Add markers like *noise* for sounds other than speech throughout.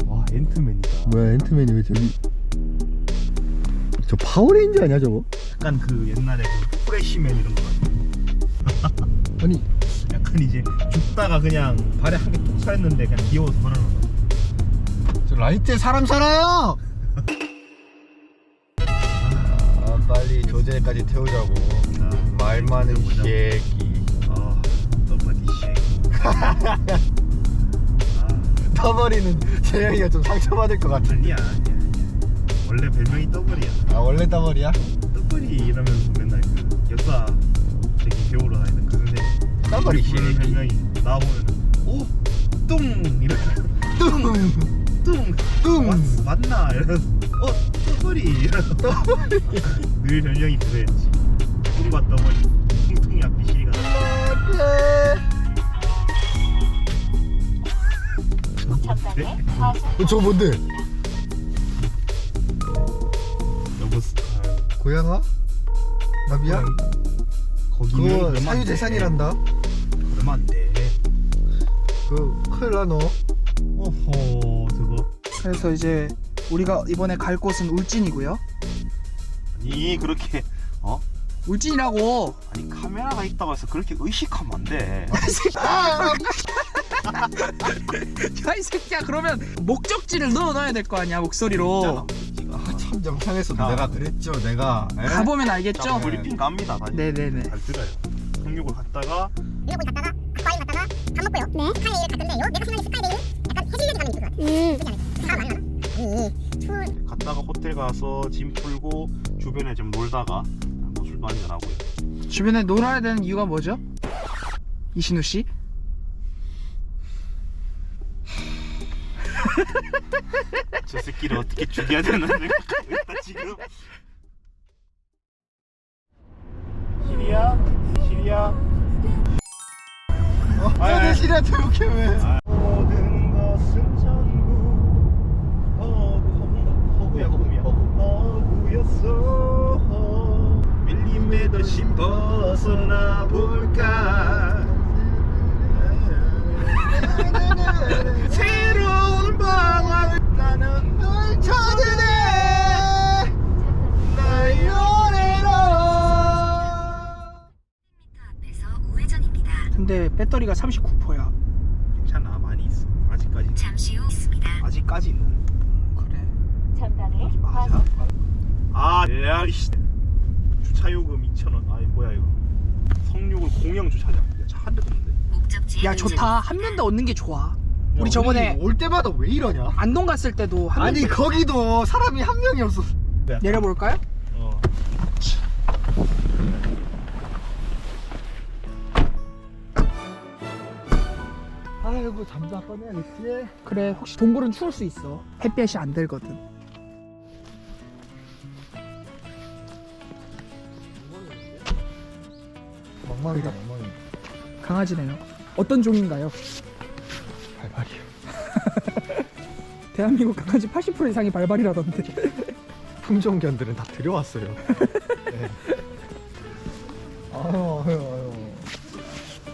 저와 앤트맨이다. 뭐야 앤트맨이 왜 저기 저 파워레인저 아니야 저거? 약간 그 옛날에 그 프레시맨 이런 거 같아. *laughs* 아니. 약간 이제 죽다가 그냥 발에 한 개툭 차였는데 그냥 귀여워서 걸어놓은 거저 라이트에 사람 살아요! 아 빨리 조제까지 태우자고. 말 많은 새끼 아 너버디 쉐이크 *laughs* 떠버리는 재영이가 좀 상처받을 것 같아 아니야 아니야. 원래 별명이 떠버리야. 아 원래 떠버리야? 떠버리 이러면서 맨날 그 여자 저기 배우러 다니는 그 선생님 떠버리 부르는 새끼 별명이 나오면은 오뚱 이렇게. 뚱! 뚱. 뚱! 왔, 왔나? 이러면서 어 떠버리 이러면서 늘 별명이 뚱과 떠버리 퉁퉁이 어, 저거 뭔데? 여보 스타일 고양아? 나비야? 거기는 그거 얼마 안 사유재산이란다 돼. 얼마 안돼 그 큰일 나 너 어허 저거 그래서 이제 우리가 이번에 갈 곳은 울진이고요. 아니 그렇게 어? 울진이라고. 아니 카메라가 있다고 해서 그렇게 의식하면 안돼 *laughs* *laughs* 야 이 새끼야 그러면 목적지를 넣어놔야 될 거 아니야 목소리로. 참 정상에서 아. 내가 그랬죠 내가 에? 가보면 알겠죠? 자 브리핑 갑니다 다시 네네네. 잘 들어요 성육을 갔다가 미역국 갔다가 아쿠아리움 갔다가 밥 먹고요. 네. 스카이데이를 갔던데요. 내가 생각하는 스카이데이는 약간 해질녘에 있을 것 같아. 음. 많이 나나? 아니, 투 갔다가 호텔 가서 짐 풀고 주변에 좀 놀다가 뭐 술도 한잔 하고요 주변에 놀아야 되는 이유가 뭐죠? 이신우 씨? 저 새끼를 어떻게 죽여야 되나 생각하고 있다 지금 시리야? 시리야? 어? 아니 시리한테 이렇게 왜 모든 것은 전부 허구? 허구야 허구야 허구였어 밀리메더씩 벗어나 볼까 *laughs* 새로운 방황을 나는 널 찾으네 나의 노래로 앞에서 우회전입니다. 근데 배터리가 39%야. 괜찮아 많이 있어 아직까지 잠시 후 있습니다. 아직까지는 그래. 전방에 맞아 과속 아 야이씨 주차요금 2,000원 아이 뭐야 이거 성육을 공영 주차장 차한 대도 없는데 목적지에 야 좋다. 한 면대 얻는 게 좋아. 우리 야, 저번에 올 때마다 왜 이러냐 안동 갔을 때도 한 아니 면대 거기도 사람이 한 명이 없어 내려볼까요? 어 아이고 잠도 안 꺼내야겠지 그래 혹시 동굴은 추울 수 있어. 햇볕이 안 들거든. 멍멍이다 멍멍이 강아지네요. 어떤 종인가요? 대한민국 강아지 80% 이상이 발발이라던데. *laughs* 품종견들은 다 들여왔어요 *laughs* 네. 아유 아유 아유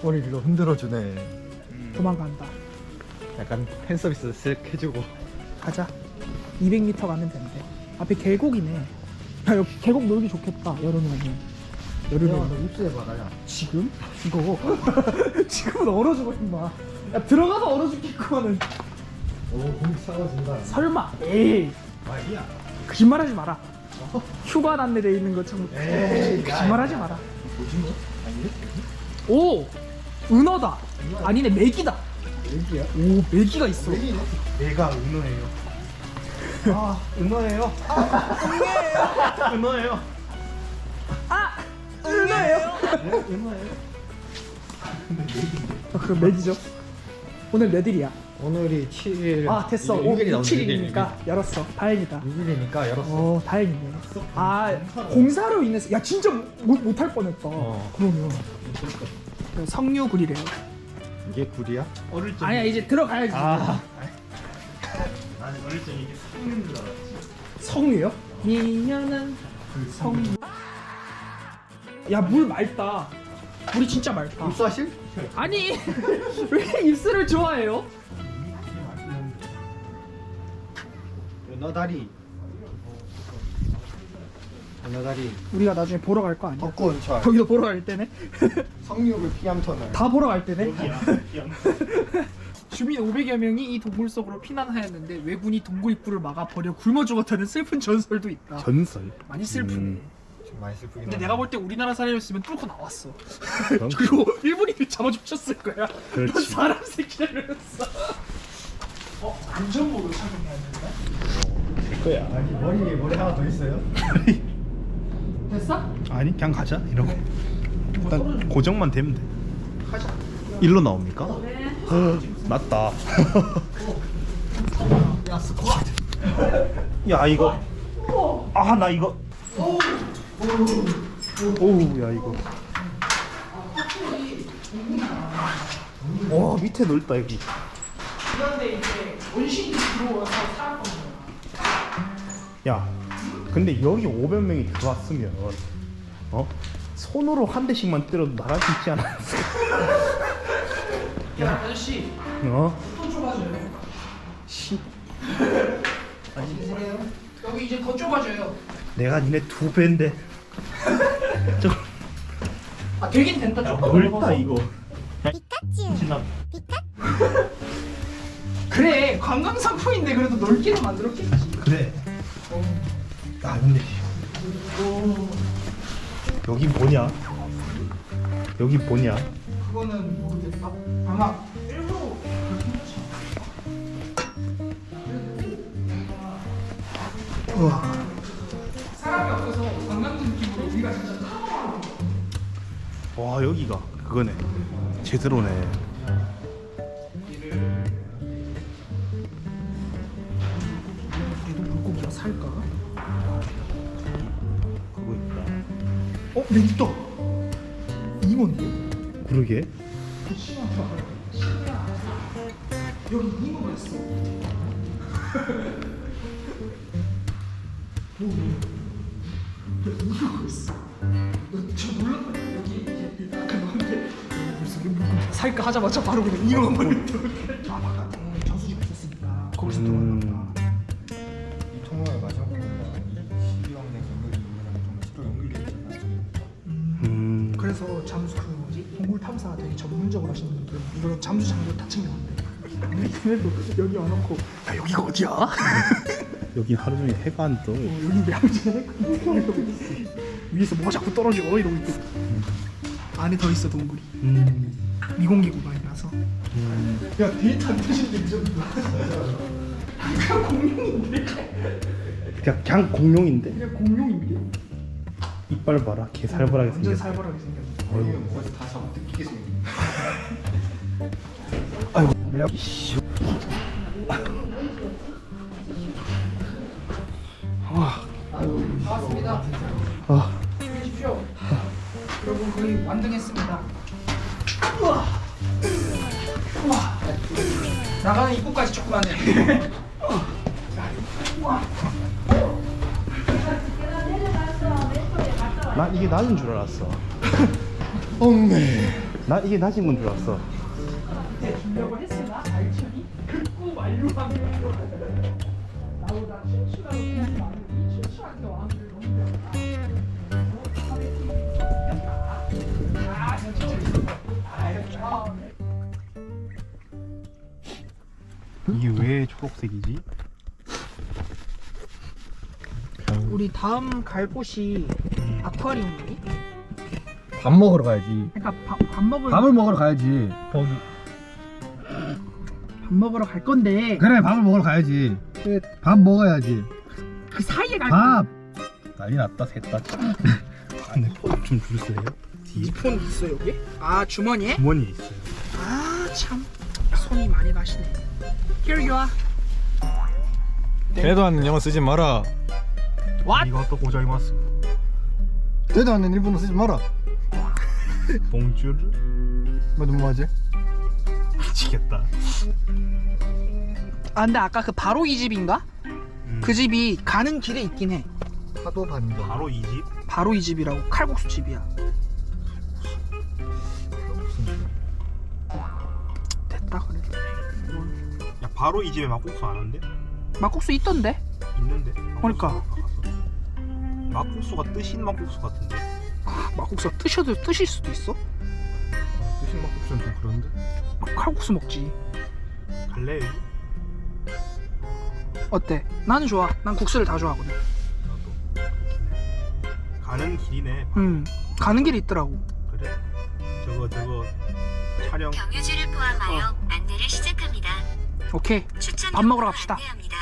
꼬리를 흔들어주네 도망간다. 약간 팬서비스 쓱 해주고 가자. 200m 가면 된대. 앞에 계곡이네. 야, 여기 계곡 놀기 좋겠다. 여름에는. 여름에 입수해봐 가자 지금? 이거 *laughs* 지금은 얼어 죽어 임마. 야 들어가서 얼어 죽겠구만은. 오 차가워진다 설마. 에이. 아니야 거짓말하지 마라. 휴가 안내 돼 있는 것처럼 에이, 거짓말하지 야, 야. 마라. 뭐지 아니 오 은어다. 아니네 메기다. 여기야? 오 메기가 있어. 내가 은호예요 아 은어예요? 은호예요 아 은어예요. 네 은어예요 아, 그 맥이죠. 오늘 몇 일이야? 오늘이 7일 아 됐어. 오 7일이니까 열었어. 다행이다. 6일이니까 열었어 어 다행이네. 아 공사로 인해서 야 진짜 못 못할 뻔했다. 어. 그러면 성류굴이래요. 이게 굴이야? 어릴 적 아니야 이제 들어가야지. 아 나는 어릴 적 이게 성인 줄 알았지 성류요? 미녀는 성류. 야물 맑다. 물이 진짜 맑다. 입사실? 아니 *laughs* 왜 입술을 좋아해요? 너 다리 너 다리 우리가 나중에 보러 갈 거 아니야? 벚꽃철 거기서 보러 갈 때네? *laughs* 성육을 피암터널 다 보러 갈 때네? 여기야 *laughs* 주민 500여 명이 이 동굴 속으로 피난하였는데 왜군이 동굴 입구를 막아 버려 굶어 죽었다는 슬픈 전설도 있다. 전설 많이 슬프네. 음. 좀 많이 슬프긴 근데. 내가 볼 때 우리나라 사람이었으면 뚫고 나왔어. *laughs* 그리고 일본인이 잡아주셨을 거야. 그렇지. 넌 사람 새끼라면서. 어 안전모를 착용해야? 될 거야. 아니 머리에 머리 하나 더 있어요? 됐어? 아니 그냥 가자. 이러고 뭐 일단. 고정만 되면 돼. 가자. 일로 나옵니까? 어, 맞다. 야 스쿼트. 야 이거. 아 나 이거. 오우 야 이거. 와 밑에 넓다 여기. 그런데 이제 원신이 들어와서 거 야. 야 근데 여기 500명이 들어왔으면 어? 손으로 한 대씩만 때려도 나갈 수 있지 않았을까 *laughs* 야 아저씨. 어? 돈 좁아져요. 씨, 여기 이제 더 좁아져요. 내가 니네 두 배인데. *laughs* 좀. 아 되긴 된다. 좀. 넓다 이거. 피카츄. 지나 그래 관광 상품인데 그래도 넓기는 만들었겠지. 그래 아 근데 여기 뭐냐? 여기 뭐냐? 그거는 모르겠다. 아마 했지. 우와. 사람이 없어서 관광지 느낌으로 우리가 진짜 와 여기가. 그거네. 제대로네. 얘도 물고기가 살까? 그거 있다 어? 내 있다. 잉어인데? 그러게 심하다. 여기 잉어가 있어. *laughs* 오, 여기 잉어가 있어. 너저 놀랐다. 여기 이게 아까 너한테 벌써 이게 살까 하자마자 바로 그냥 잉어가 머리 아 바깥에 저수지가 있었으니까 거기서 음. 들어왔 되게 전문적으로 하시는 분들 이거는 잠수 장비 다 걔네도 여기 와놓고 야 여기가 어디야? *laughs* 여기 하루 종일 해가 안 떠. 어, 여기 왜 하지? 위에서 뭐가 자꾸 떨어져 이러고 있고 안에 더 있어 동굴이 음. 미공개 구간이라서 음. 야 데이트 안 되시는데 이 정도 그냥 공룡인데 그냥, 그냥 공룡인데 그냥 공룡인데 이빨 봐라 개 살벌하게 완전 생겼어. 살벌하게 생겼어 머리에 뭐가 다 잡아 생긴. 아 반갑습니다 아, 계십시오 여러분 거의 완등했습니다 우와 우와 나가는 입구까지 조그만해 나 이게 낮은 줄 알았어. 엉매. 나 이게 낮은 건 줄 알았어. 나보다 이 왕을 이게 왜 초록색이지? 우리 다음 갈 곳이 아쿠아리움이니? 밥 먹으러 가야지. 그러니까 밥, 밥 먹을 밥을 먹으러 가야지. 거기 밥 먹으러 갈 건데 그래 밥을 먹으러 가야지. 그, 밥 먹어야지. 그 사이에 갈 밥. 난리 났다 셋다. 안에 폰좀 주세요. 뒤에 폰 있어 여기? 아 주머니에? 주머니에 있어요. 아 참 손이 많이 가시네 Here you are 대도 않는 영어 쓰지 마라. What? 이것도 고자이마스. 되도 않는 일본어 쓰지 마라. 봉주르 뭐 너무 하지? 미치겠다. 아 근데 아까 그 바로 이 집인가? 음. 그 집이 가는 길에 있긴 해 파도 반도. 바로 이 집. 바로 이 집이라고 칼국수 집이야 됐다 그래 야 바로 이 집에 막국수 안 한대? 막국수 있던데 있는데? 그러니까. 막국수가 뜨신 막국수 같은데. *laughs* 막국수가 뜨셔도 뜨실 수도 있어? 뜨신 막국수는 좀 그런데. 칼국수 먹지. 여기? 어때? 나는 좋아. 난 국수를 다 좋아하거든. 나도. 가는 길이네. 음, 가는 길이 있더라고. 그래? 저거 저거 촬영 경유지를 포함하여 안내를 시작합니다. 오케이. 추천 밥 먹으러 경로로 갑시다. 안내합니다.